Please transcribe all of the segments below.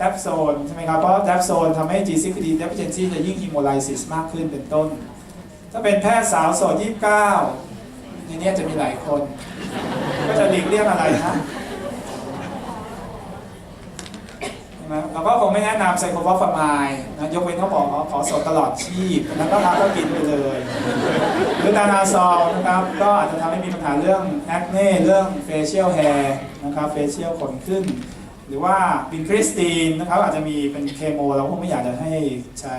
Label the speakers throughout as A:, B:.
A: แดปโซนใช่ไหมครับ เพราะแดปโซนทำให้ G6PD deficiency จะยิ่ง hemolysis มากขึ้นเป็นต้น ถ้าเป็นแพทย์สาวโสด 29 ในเนี้จะมีหลายคน ก็จะหลีกเลี่ยงอะไรนะใช่ไหมเราก็คงไม่แนะนำไซโคฟอฟามายนะยกเว้นเขาบอกขอโสดตลอดชีพ แล้วก็รับก็กินไปเลย หรือดานาซอลนะครับ ก็อาจจะทำให้มีปัญหาเรื่องแอคเน่เรื่องเฟเชียลแฮร์นะครับเฟเชียลขนขึ้น หรือว่าบินคริสตีนนะครับอาจจะมีเป็นเคมีเราคงไม่อยากจะให้ใช้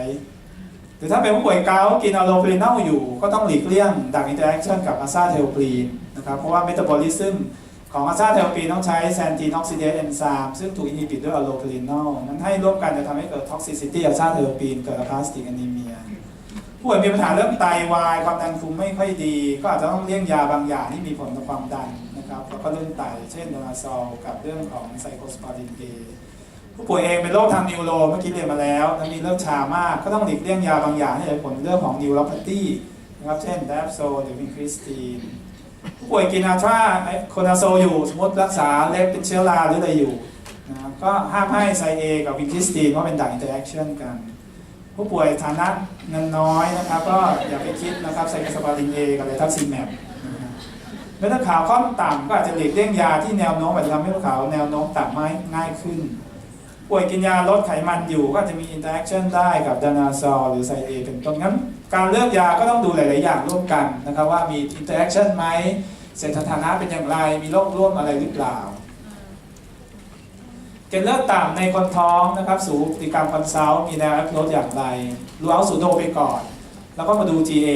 A: หรือถ้าเป็นผู้ป่วยเกาต์กินอะโลพรีนอลอยู่ก็ต้องหลีกเลี่ยงดักอินเตอร์แอคชั่นกับอะซาเทลปรีนนะครับเพราะว่าเมตาบอลิซึมของอะซาเทลปรีนต้องใช้แซนตีนออกซิเดสเอนไซม์ซึ่งถูกอินฮิบิตด้วยอะโลพรีนอลนั้นให้ร่วมกันจะทำให้เกิดท็อกซิซิตี้อะซาเทลปรีนเกิดอะพลาสติกอนีเมีย ผู้ป่วยมีปัญหาเรื่องไตวายความดันคุมไม่ค่อยดี ก็อาจจะต้องเลี่ยงยาบางอย่างที่มีผลต่อความดันนะครับแล้วก็เรื่องไตเช่นโดนาซอลกับเรื่องของไซโคสปารินเอผู้ป่วยเองเป็นโรคทางนิวโรเมื่อกี้เรียนมาแล้วแล้วมีเรื่องชามากก็ต้องหลีกเลี่ยงยาบางอย่างที่จะผลเรื่องของนิวโรพาธีนะครับเช่นแดปโซหรือวินคริสตีนผู้ป่วยกินอาทราโคนาโซอยู่สมมติรักษาเล็บเป็นเชื้อราหรืออะไรอยู่นะครับก็ห้ามให้ไซเอกับวินคริสตีนเพราะเป็นดักอินเตอร์แอคชั่นกัน ผู้ป่วยฐานะเงินน้อยนะครับ ก็อย่าไปคิดนะครับไซคลสปารินเอกับเลทักซิแมปเม็ดเลือดขาวค่อนต่ำก็อาจจะหลีกเลี่ยงยาที่แนวโน้มอาจจะทำให้เม็ดขาวแนวโน้มต่ำไม่ง่ายขึ้น ป่วยกินยาลดไขมันอยู่ก็อาจจะมีอินเตอร์แอคชั่นได้กับดานาซอลหรือไซเอเป็นต้นงั้น การเลือกยาก็ต้องดูหลาย ๆ อย่างร่วมกันนะครับว่ามีอินเตอร์แอคชั่นไหมเศรษฐฐานะเป็นอย่างไรมีโรคร่วมอะไรหรือเปล่า เกล็ดเลือดต่ำในคนท้องนะครับ สูติกรรมคอนซัลท์มีแนวแอปโรดอย่างไรรู้เอาสูโดไปก่อน แล้วก็มาดู GA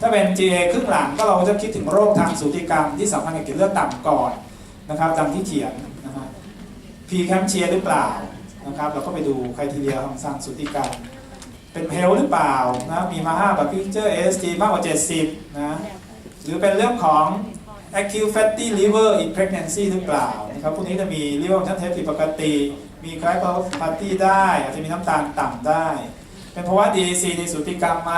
A: ถ้าเป็น GA ครึ่งหลังก็เราจะคิดถึงโรคทางสูติกรรมที่สัมพันธ์กับเกล็ดเลือดต่ำก่อนนะครับดังที่เขียนนะฮะ P แคมเชียหรือเปล่านะครับเราก็ไปดูคุณทีเรียของทางสูติกรรม เป็นเพลหรือเปล่านะมีมา5แบบพิเจอร์ AST มากกว่า 70นะหรือเป็นเรื่องของ acute fatty liver in pregnancy หรือเปล่า ครับพวกนี้จะมี liver function test ผิดปกติ มี c r y p o p a t h y ได้อาจจะมีน้ำตาลต่ำได้ เป็นเพราะว่า DAC ในสูติกรรมไหม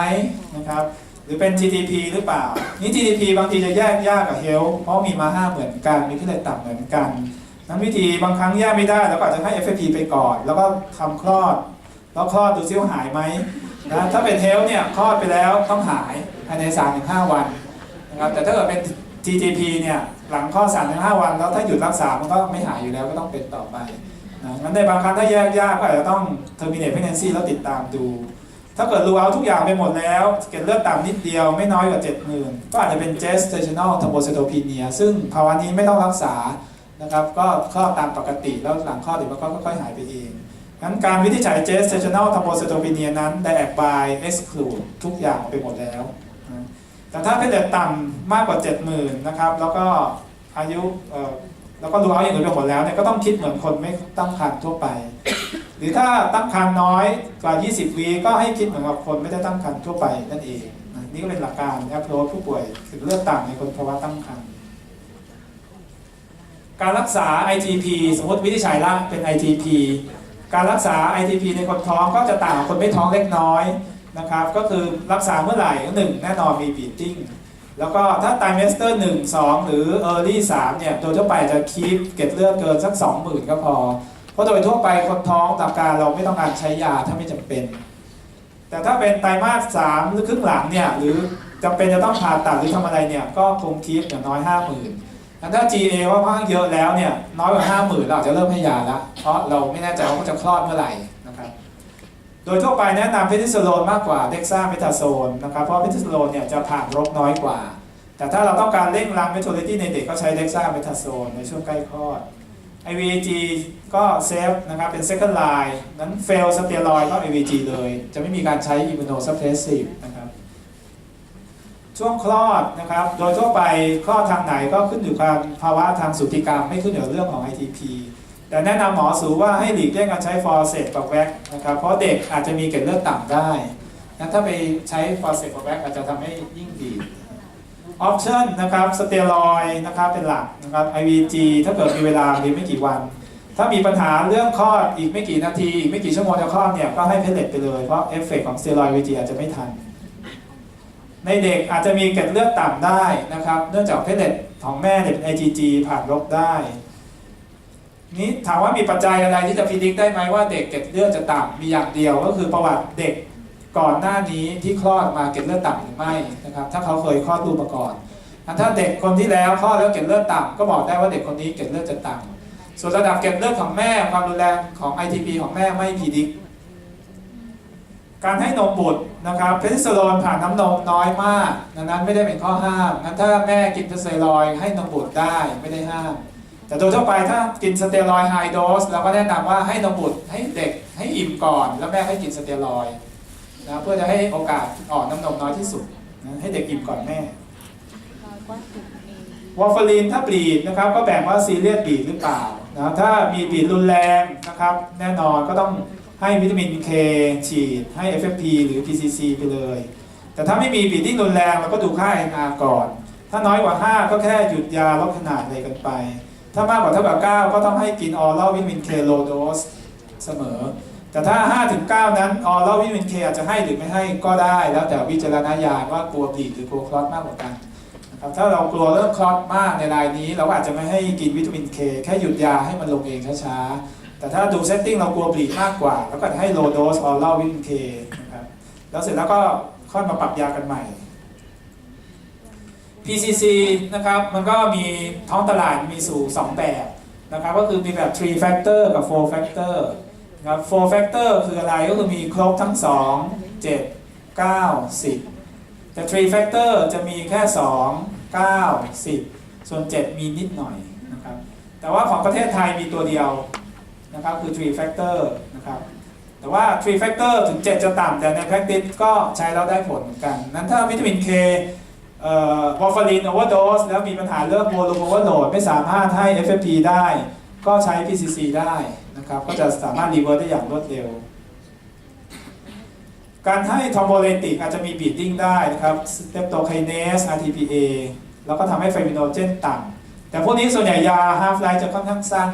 A: นะครับหรือเป็น TTP หรือเปล่า นี่ TTP บางทีจะแยกยากกับ health เพราะมีมา5เหมือนกัน มีพิเลตต่ำเหมือนกัน นั้นวิธีบางครั้งแยกไม่ได้ แล้วก็อาจจะให้ FFP ไปก่อน แล้วก็ทำคลอด แล้วคลอดดูซิว่าหายไหมนะถ้าเป็นเฮลเนี่ยคลอดไปแล้วต้องหายภายใน3-5วันนะครับแต่ถ้าเกิดเป็น TTP เนี่ย หลังคลอด3-5วัน แล้วถ้าหยุดรักษา มันก็ไม่หายอยู่แล้วก็ต้องเป็นต่อไปนะงั้นในบางครั้งถ้าแยกยากก็อาจจะต้อง terminate pregnancy แล้วติดตามดู ถ้าเกิดรู้เอาทุกอย่างไปหมดแล้วเกล็ดเลือดต่ำนิดเดียวไม่น้อยกว่า 70,000 ก็อาจจะเป็น gestational thrombocytopenia ซึ่งภาวะนี้ไม่ต้องรักษานะครับก็คลอดตามปกติแล้วหลังคลอดเดี๋ยวมันก็ค่อยๆหายไปเองงั้นการวินิจฉัย gestational thrombocytopenia นั้น diag by exclude ทุกอย่างไปหมดแล้ว แต่ถ้าเพศเลือดต่ำมากกว่า 70,000นะครับแล้วก็อายุแล้วก็รู้เอาอย่างอื่นไปหมดแล้วเนี่ยก็ต้องคิดเหมือนคนไม่ตั้งครรภ์ทั่วไป หรือถ้าตั้งครรภ์น้อยกว่า 20 วีก็ให้คิดเหมือนกับคนไม่ได้ตั้งครรภ์ทั่วไปนั่นเองนี่ก็เป็นหลักการนะครับเพรผู้ป่วยถึงเลือดต่ำในคนภาวะตั้งครรภ์การรักษา ITP สมมติวินิจฉัยละเป็น ITP การรักษา ITP ในคนท้องก็จะต่างคนไม่ท้องเล็กน้อย นะครับก็คือรักษาเมื่อไหร่หนึ่งแน่นอนมีบีติ้งแล้วก็ถ้าไตรเมสเตอร์1 2หรือ Early 3เนี่ยโดยทั่วไปจะคีปเก็ดเลือดเกินสัก20,000ก็พอ เพราะโดยทั่วไปคนท้องตามการเราไม่ต้องการใช้ยาถ้าไม่จำเป็น แต่ถ้าเป็นไตรมาส3หรือครึ่งหลังเนี่ยหรือจำเป็นจะต้องผ่าตัดหรือทำอะไรเนี่ยก็คงคีปอย่างน้อย50,000แต่ถ้า GA ว่าค่อนข้างเยอะแล้วเนี่ยน้อยกว่า50,000เราจะเริ่มให้ยาล้วเพราะเราไม่แน่ใจว่าจะคลอดเมื่อไหร่ โดยทั่วไปแนะนำเพนิซิลโลนมากกว่าเด็กซ่าเมทาโซนนะครับเพราะเพนิซิลโลนเนี่ยจะผ่านรกน้อยกว่า แต่ถ้าเราต้องการเร่งรังเมโทรลิตี้ในเด็กก็ใช้เด็กซ่าเมทาโซนในช่วงใกล้คลอด IVG ก็เซฟนะครับเป็น second line นั้น fail สเตียรอยก็ IVG เลย จะไม่มีการใช้ immunosuppressive นะครับช่วงคลอดนะครับ โดยทั่วไปคลอดทางไหนก็ขึ้นอยู่กับภาวะทางสุติกรรม ไม่ขึ้นอยู่เรื่องของ ITP แต่แนะนำหมอสูว่าให้หลีกเลี่ยงการใช้ฟอร์เซตกับแว็กนะครับเพราะเด็กอาจจะมีเกล็ดเลือดต่ำได้งั้นถ้าไปใช้ฟอร์เซตกับแว็กอาจจะทำให้ยิ่งดีออปชั่นนะครับสเตียรอยนะครับเป็นหลักนะครับ IVG ถ้าเกิดมีเวลาเพียงไม่กี่วัน ถ้ามีปัญหาเรื่องคลอดอีกไม่กี่นาทีอีกไม่กี่ชั่วโมงจะคลอดเนี่ยก็ให้เพลเลตไปเลยเพราะเอฟเฟกต์ของสเตียรอย IVG อาจจะไม่ทัน ในเด็กอาจจะมีเกล็ดเลือดต่ำได้นะครับเนื่องจากเพศเด็ดของแม่เนี่ยเป็น IgG ผ่านรกได้ นี้ถามว่ามีปัจจัยอะไรที่จะพิจิตรได้ไหมว่าเด็กเกล็ดเลือดจะต่ำมีอย่างเดียวก็คือประวัติเด็กก่อนหน้านี้ที่คลอดมาเกล็ดเลือดต่ำหรือไม่นะครับถ้าเขาเคยคลอดลูกมาก่อนถ้าเด็กคนที่แล้วคลอดแล้วเกล็ดเลือดต่ำก็บอกได้ว่าเด็กคนนี้เกล็ดเลือดจะต่ำส่วนระดับเกล็ดเลือดของแม่ความรุนแรงของ ITP ของแม่ไม่พิจิตการให้นมบุตรนะครับเพนิซิลลินผ่านน้ำนมน้อยมากดังนั้นไม่ได้เป็นข้อห้ามงั้นถ้าแม่กินเพนิซิลลินให้นมบุตรได้ไม่ได้ห้าม แต่โดยทั่วไปถ้ากินสเตียรอยไฮโดสเราก็แนะนำว่าให้นมบุตรให้เด็กให้อิ่มก่อน แล้วแม่ให้กินสเตียรอยนะเพื่อจะให้โอกาสอ่อนน้ำนมน้อยที่สุดนะให้เด็กอิ่มก่อนแม่
B: น้อยกว่าตุ่มเอ
A: ร์ฟารินถ้าบีดนะครับก็แบ่งว่าซีเรียสบีดหรือเปล่านะถ้ามีบีดรุนแรงนะครับแน่นอนก็ต้องให้วิตามิน K ฉีดให้ FFP หรือ PCC ไปเลย แต่ถ้าไม่มีบีดที่รุนแรงเราก็ดูค่า NR ก่อน ถ้าน้อยกว่า 5 ก็แค่หยุดยาลดขนาดอะไรกันไป ถ้ามากกว่าเท่ากับ 9 ก็ต้องให้กินออรัลวิตามิน K low dose เสมอ แต่ถ้า5ถึง9นั้นออรัลวิตามิน K อาจจะให้หรือไม่ให้ก็ได้แล้วแต่วิจารณญาณว่ากลัวบีดหรือกลัวคลอตมากกว่ากันนะครับถ้าเรากลัวเรื่องคลอตมากในรายนี้ เราอาจจะไม่ให้กินวิตามินเคแค่หยุดยาให้มันลงเองช้าๆแต่ถ้าดูเซตติ้งเรากลัวบลีดมากกว่า แล้วก็ให้โลโดสออรัลวิตามินเคนะครับแล้วเสร็จแล้วก็ค่อยมาปรับยากันใหม่ PCC นะครับมันก็มีท้องตลาดมีสู่ 2 แบบนะครับก็คือมีแบบ 3 factor กับ 4 factor นะครับ 4 factor คืออะไรก็คือมีครบทั้ง 2 7 9 10 แต่ 3 factor จะมีแค่ 2 9 10 ส่วน 7 มีนิดหน่อยนะครับแต่ว่าของประเทศไทยมีตัวเดียวนะครับคือ 3 factor นะครับแต่ว่า 3 factor ถึง 7 จะต่ำแต่ใน practice ก็ใช้แล้วได้ผลเหมือนกัน นั้นถ้าวิตามิน K วอร์ฟารินโอเวอร์โดสแล้วมีปัญหาเรื่องโวลูมโอเวอร์โหลดไม่สามารถให้ FFP ได้ ก็ใช้ PCC ได้นะครับก็จะสามารถรีเวิร์สได้อย่างรวดเร็ว การให้ทอมโบเลติกอาจจะมีบีดดิ้งได้นะครับสเตปโตไคเนส RTPA แล้วก็ทำให้ไฟมิโนเจนต่ำแต่พวกนี้ส่วนใหญ่ยาฮาฟไลฟ์จะค่อนข้างสั้น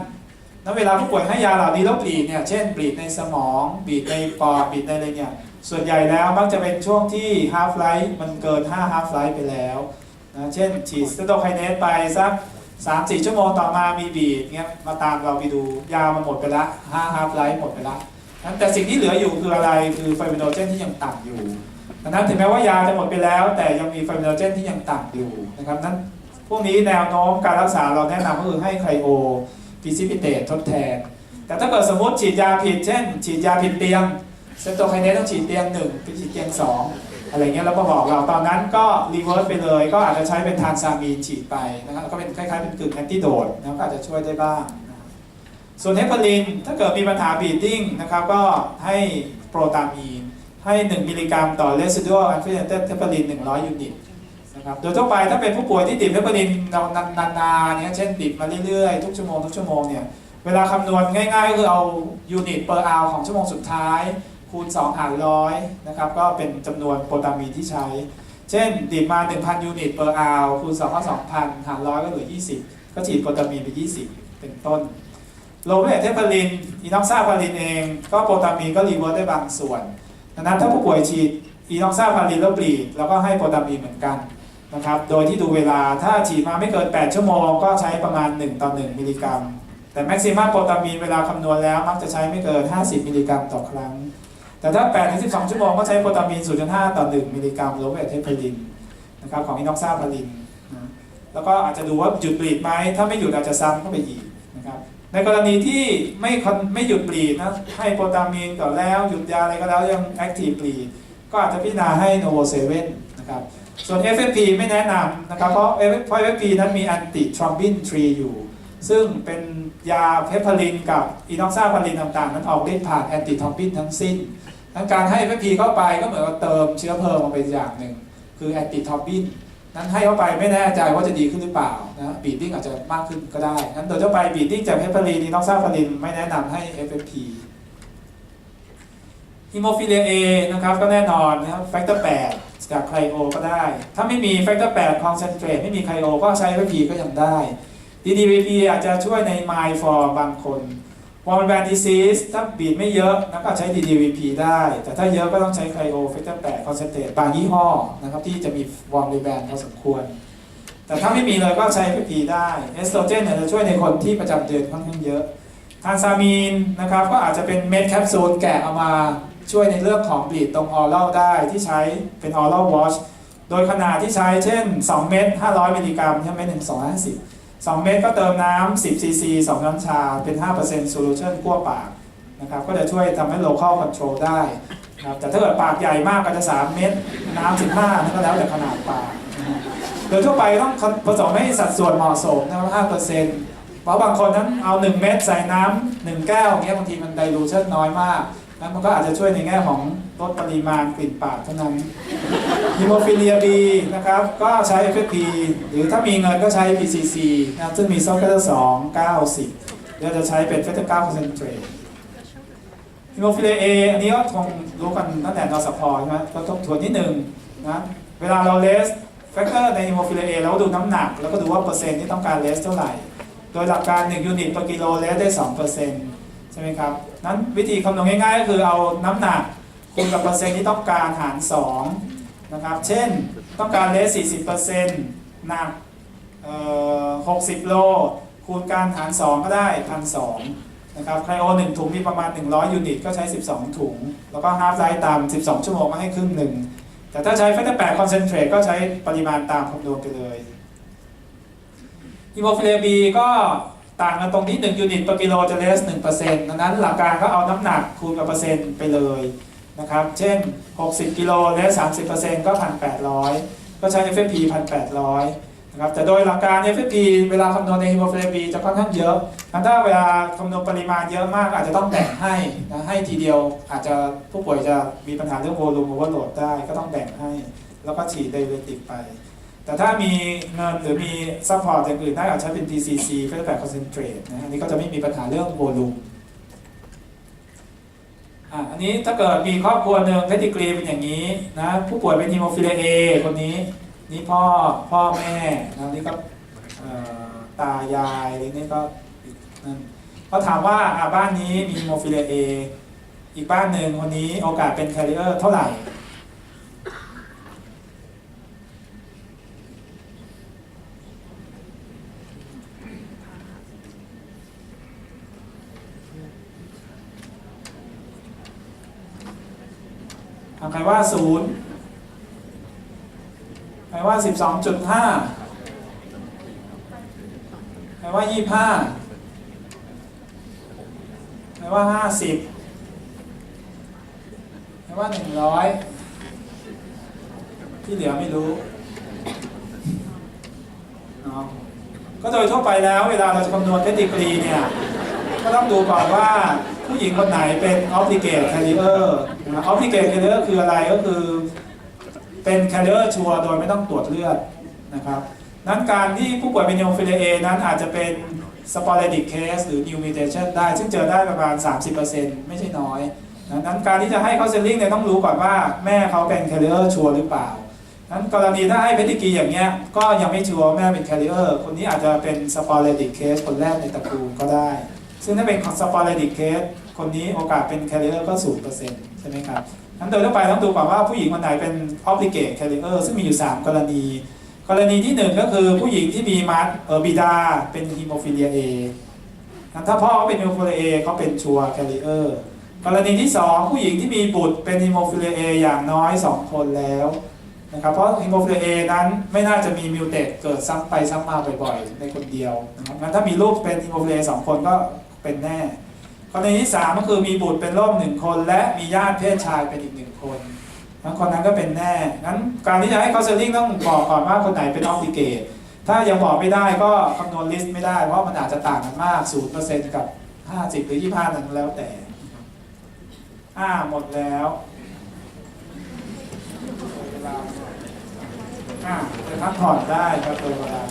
A: แล้วเวลาผู้ป่วยให้ยาเหล่านี้แล้วบีดเนี่ยเช่นบีดในสมองบีดในปอดบีดในอะไรเนี่ยส่วนใหญ่แล้วมักจะเป็นช่วงที่ฮาฟไลฟ์มันเกิน5ฮาฟไลฟ์ไปแล้วนะเช่นฉีดสเตโตไคเนสไปสัก3-4ชั่วโมงต่อมามีบีดเงี้ยมาตามเราไปดูยามันหมดไปละ5ฮาฟไลฟ์หมดไปละนั้นแต่สิ่งที่เหลืออยู่คืออะไรคือไฟเบโนเจนที่ยังต่ำอยู่ดังนั้นถึงแม้ว่ายาจะหมดไปแล้ว แต่ยังมีไฟเบโนเจนที่ยังต่ำอยู่นะครับนั้นพวกนี้แนวโน้มการรักษาเราแนะนำก็คือให้ไคโอ พิซิพิเตตทดแทน แต่ถ้าเกิดสมมติฉีดยาผิดเช่น ฉีดยาผิดเตียงเซนโตไคเนสต้องฉีดเตียงหนึ่งไปฉีดเตียงสองอะไรเงี้ยแล้วก็บอกเราตอนนั้นก็รีเวิร์สไปเลย ก็อาจจะใช้เป็นทานซามีนฉีดไปนะครับก็เป็นคล้ายๆเป็นกึ่งแอนติโดดนะก็อาจจะช่วยได้บ้างส่วนเฮปารินถ้าเกิดมีปัญหาบีดดิ้งนะครับก็ให้โปรตามีนให้ 1 มิลลิกรัมต่อ residual unfiltrated เฮปาริน100 ยูนิต นะครับโดยทั่วไปถ้าเป็นผู้ป่วยที่ดิบเฮปารินนานๆเนี่ยเช่นดิบมาเรื่อยๆ ทุกชั่วโมงทุกชั่วโมงเนี่ยเวลาคำนวณง่ายๆก็คือเอายูนิต per hour ของชั่วโมงสุดท้าย คูณ 2 หารร้อยนะครับก็เป็นจำนวนโปรตามีนที่ใช้ เช่นดิบมา 1,000 ยูนิต per hour คูณ 2 ก็ 2,000 หารร้อยก็เหลือ 20 ก็ฉีดโปรตามีนไป 20 เป็นต้นโลเวทเทปารินอีนอกซาพารินเอง ก็โปรตามีนก็รีเวิร์สได้บางส่วนดังนั้นถ้าผู้ป่วยฉีดอีนอกซาพารินแล้วบีดแล้วก็ให้โปรตามีนเหมือนกัน นะครับ โดยที่ดูเวลาถ้าฉีดมาไม่เกิน 8 ชั่วโมง ก็ใช้ประมาณ 1 ต่อ 1 มิลลิกรัม แต่แม็กซิมัมโปรตามีนเวลาคำนวณแล้ว มักจะใช้ไม่เกิน 50 มิลลิกรัมต่อครั้ง แต่ถ้า8ถึง12 ชั่วโมงก็ใช้โปรตามีน 0.5 ต่อ 1 มิลลิกรัมโลเวทเทปารินนะครับของอีนอกซาพารินนะแล้วก็อาจจะดูว่าหยุดบลีดไหมถ้าไม่หยุดอาจจะซ้ำเข้าไปอีกนะครับในกรณีที่ไม่ไม่หยุดบลีดนะให้โปรตามีนก่อนแล้วหยุดยาอะไรก็แล้วยังแอคทีฟบลีดก็อาจจะพิจารณาให้โนโวเซเว่นนะครับ ส่วน FFP ไม่แนะนำนะครับ เพราะ FFP นั้นมีแอนติทรอมบิน3อยู่ ซึ่งเป็นยาเพปารินกับอีนอกซาพารินต่างๆ นั้นออกฤทธิ์ผ่านแอนติทรอมบินทั้งสิ้นดังการให้ FFP เข้าไปก็เหมือนกับเติมเชื้อเพลิงลงไปอย่างหนึ่ง คือแอนติทรอมบินนั้นให้เข้าไปไม่แน่ใจว่าจะดีขึ้นหรือเปล่านะบีดดิ้งอาจจะมากขึ้นก็ได้นั้นโดยทั่วไปบีดดิ้งจากเฮปารีนนอกซาฟารินไม่แนะนำให้ FFP ฮิโมฟิเลีย A นะครับก็แน่นอนนะครับแฟกเตอร์8 จากไคลโอก็ได้ ถ้าไม่มีแฟกเตอร์8คอนเซนเทรตไม่มีไคลโอก็ใช้ FP ก็ยังได้ DDVP อาจจะช่วยใน My for บางคนวอร์มแบนดิซีสถ้าบีดไม่เยอะนะก็ใช้ DDVP ได้ แต่ถ้าเยอะก็ต้องใช้ไคลโอแฟกเตอร์8คอนเซนเทรตบางยี่ห้อนะครับที่จะมีวอร์มรีแบนพอสมควร แต่ถ้าไม่มีเลยก็ใช้ FP ได้เอสโตรเจนเนี่ยจะช่วยในคนที่ประจำเดือนค่อนข้างเยอะทานซามีนนะครับก็อาจจะเป็นเม็ดแคปซูลแกะเอามา ช่วยในเรื่องของบีดตรงออรัลได้ที่ใช้เป็นออรัลวอชโดยขนาดที่ใช้เช่น 2 เม็ด500 มิลลิกรัมใช่ไหมหนึ่ง250 2เม็ดก็เติมน้ำ10ซีซี2น้ำชาเป็น 5% solution กั้วปากนะครับก็จะช่วยทำให้ local control ได้นะครับแต่ถ้าเกิดปากใหญ่มากก็จะ 3 เม็ดน้ำ15นั่นก็แล้วแต่ขนาดปากโดยทั่วไปต้องผสมให้สัดส่วนเหมาะสมนะครับ5%เพราะบางคนนั้นเอา 1 เม็ดใส่น้ำ1แก้วอย่างเงี้ยบางทีมัน dilution น้อยมาก นั้นมันก็อาจจะช่วยในแง่ของลดปริมาณกลิ่นปากเท่านั้นฮิโมฟิเลีย B นะครับ ก็ใช้ FFP หรือถ้ามีเงินก็ใช้ PCC นะซึ่งมีซอฟต์แวร์2 90เดี๋ยวจะใช้เป็นเฟส9คอนเซนเทรตฮิโมฟิเลีย A อันนี้ก็คงรู้กันตั้งแต่นสพใช่ไหมก็ทบทวนนิดนึงนะเวลาเราเลสแฟกเตอร์ในฮิโมฟิเลีย A เราก็ดูน้ำหนัก แล้วก็ดูว่าเปอร์เซ็นต์ที่ต้องการเลสเท่าไหร่ โดยหลักการ1ยูนิตต่อกิโลเลสได้2% ใช่ไหมครับนั้นวิธีคำนวณง่ายๆ ก็คือเอาน้ำหนักคูณกับเปอร์เซ็นต์ที่ต้องการหาร2นะครับ เช่นต้องการเลส40%หนักเอ่อ60 โล คูณการหาร 2 ก็ได้1,200นะครับไคลโอ1ถุงมีประมาณ 100 ยูนิต ก็ใช้ 12 ถุง แล้วก็ฮาล์ฟไลฟ์ตาม 12 ชั่วโมงก็ให้ครึ่งหนึ่ง แต่ถ้าใช้เฟสแปดคอนเซนเทรตก็ใช้ปริมาณตามคำนวณไปเลยฮีโมฟิเลบีก็ ต่างกันตรงที่1ยูนิตต่อกิโลจะเลส1%ดังนั้นหลักการก็เอาน้ำหนักคูณกับเปอร์เซ็นต์ไปเลยนะครับ เช่น 60 กิโลเลส30%ก็1,800 ก็ใช้ FFP 1,800นะครับ แต่โดยหลักการ FFP เวลาคำนวณในฮีโมฟิเลบีจะค่อนข้างเยอะถ้าเวลาคำนวณปริมาณเยอะมากอาจจะต้องแบ่งให้นะให้ทีเดียวอาจจะผู้ป่วยจะมีปัญหาเรื่องโวลูมโอเวอร์โหลดได้ก็ต้องแบ่งให้ แล้วก็ฉีดไดเวติกไป แต่ถ้ามีเงินหรือมีซัพพอร์ตอย่างอื่นได้อาจจะใช้เป็น TCC เพื่อแบบคอนเซนเทรตนะอันนี้ก็จะไม่มีปัญหาเรื่องโวลูมอันนี้ถ้าเกิดมีครอบครัวหนึ่งเพดิกรีเป็นอย่างนี้นะผู้ป่วยเป็นฮีโมฟิเลเอคนนี้ นี่พ่อพ่อแม่นะนี่ก็ตายายนี่ก็นั่นเขาถามว่าบ้านนี้มีฮีโมฟิเลเออีกบ้านหนึ่งคนนี้โอกาสเป็นแคริเออร์เท่าไหร่ ครว่าศูนย์ใครว่าสิบสองจุดห้าใครว่ายี่ห้าใครว่าห้าสิบใครว่าหนึ่งร้อยที่เหลือไม่รู้ก็โดยทั่วไปแล้วเวลาเราจะคำนวณเทคนิครีเนี่ย ก็ต้องดูก่อนว่า ผู้หญิงคนไหนเป็น obligate carrier นะ obligate carrier คืออะไรก็คือเป็น carrier ชัวร์โดยไม่ต้องตรวจเลือดนะครับนั้นการที่ผู้ป่วยเป็น hemophilia A นั้นอาจจะเป็น sporadic case หรือ new mutation ได้ ซึ่งเจอได้ประมาณ 30%ไม่ใช่น้อยนะนั้นการที่จะให้ counseling เนี่ยต้องรู้ก่อนว่าแม่เขาเป็น carrier ชัวร์หรือเปล่านั้นกรณีถ้าให้เพดิกรีอย่างเงี้ยก็ยังไม่ชัวร์แม่เป็น carrier คนนี้อาจจะเป็น sporadic case คนแรกในตระกูลก็ได้ ซึ่งถ้าเป็นของ sporadic case คนนี้โอกาสเป็น carrier ก็0%ใช่ไหมครับนั้นโดยทั่วไปต้องดูก่อนว่าผู้หญิงคนไหนเป็น obligate carrier ซึ่งมีอยู่ 3 กรณี กรณีที่ 1 ก็คือผู้หญิงที่มีมัดเออบิดาเป็น hemophilia A นั้นถ้าพ่อเขาเป็น hemophilia A เขาเป็นชัวร์ carrier กรณีที่ 2 ผู้หญิงที่มีบุตรเป็น hemophilia A ออย่างน้อย 2 คนแล้วนะครับเพราะ hemophilia A นั้นไม่น่าจะมีมิวเตเกิดซ้ำไปซ้ำมาบ่อยๆในคนเดียวนะครับงั้นถ้ามีลูกเป็น hemophilia A สองคนก็ เป็นแน่กรณีที่3ก็คือมีบุตรเป็นโรคหนึ่งคน และมีญาติเพศชายเป็นอีกหนึ่งคนนั้นคนนั้นก็เป็นแน่งั้นการที่จะให้ counseling ต้องบอกก่อนว่าคนไหนเป็น obligate ถ้ายังบอกไม่ได้ก็คำนวณลิสต์ไม่ได้ เพราะมันอาจจะต่างกันมาก 0%กับ 50 หรือ 25 นั้นแล้วแต่ อ่าหมดแล้วเวลาอ่าจะพักผ่อนได้ครับโดยเวลา